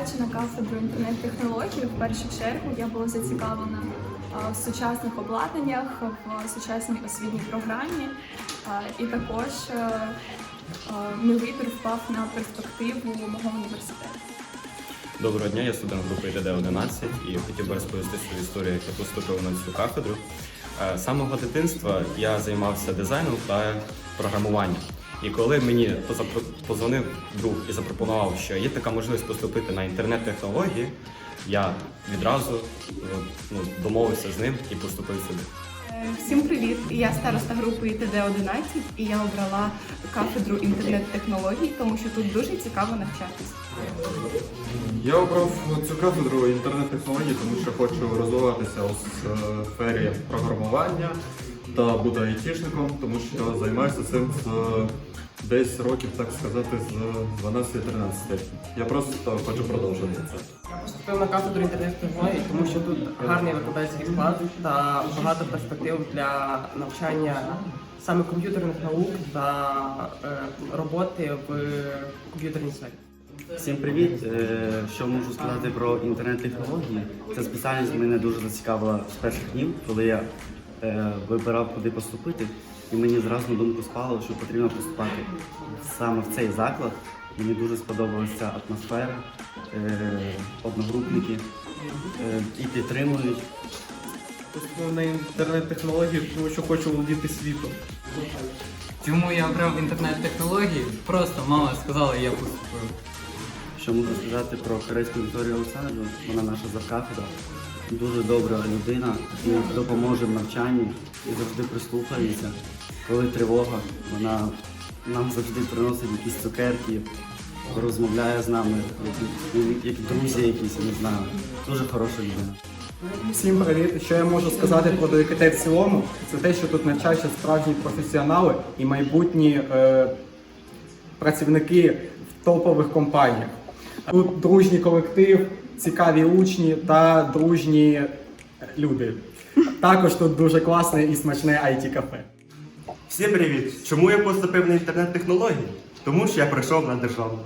Поступаючи на кафедру інтернет-технологій, в першу чергу я була зацікавлена в сучасних обладнаннях, в сучасній освітній програмі, і також е, е, мій вибір впав на перспективу мого університету. Доброго дня, я студент групи ІТД-11 і хотів би розповісти свою історію, як я поступив на цю кафедру. Е, З самого дитинства я займався дизайном та програмуванням. І коли мені позвонив друг і запропонував, що є така можливість поступити на інтернет-технології, я відразу е, ну, домовився з ним і поступив сюди. Е, Всім привіт! Я староста групи ІТД-11 і я обрала кафедру інтернет-технологій, тому що тут дуже цікаво навчатись. Я обрав цю кафедру інтернет-технологій, тому що хочу розвиватися у сфері програмування та бути айтішником, тому що займаюся цим з десь років, так сказати, з 12-13. Я просто хочу продовжувати це. Я поступив на кафедру інтернет-технологій, тому що тут гарний викладацький склад та багато перспектив для навчання саме комп'ютерних наук та е, роботи в комп'ютерній сфері. Всім привіт! Е, Що можу сказати про інтернет-технології? Ця спеціальність мене дуже зацікавила з перших днів, коли я вибирав, куди поступити, і мені зразу на думку спало, що потрібно поступати саме в цей заклад. Мені дуже сподобалася атмосфера, е, одногрупники е, і підтримують. Поступив на інтернет-технології, тому що хочу володіти світом. Чому я обрав інтернет-технології? Просто мама сказала, я поступив. Що можу сказати про Корейську Вікторію Олександрівну? Вона наша завкафедра, дуже добра людина і допоможе в навчанні і завжди прислухається. Коли тривога, вона нам завжди приносить якісь цукерки, розмовляє з нами, як, як друзі якісь, я не знаю. Дуже хороша людина. Всім привіт! Що я можу сказати про ДКТ в цілому? Це те, що тут навчаються справжні професіонали і майбутні е, працівники в топових компаніях. Тут дружній колектив, цікаві учні та дружні люди. Також тут дуже класне і смачне it кафе Всім привіт! Чому я поступив на інтернет-технології? Тому що я прийшов на державу.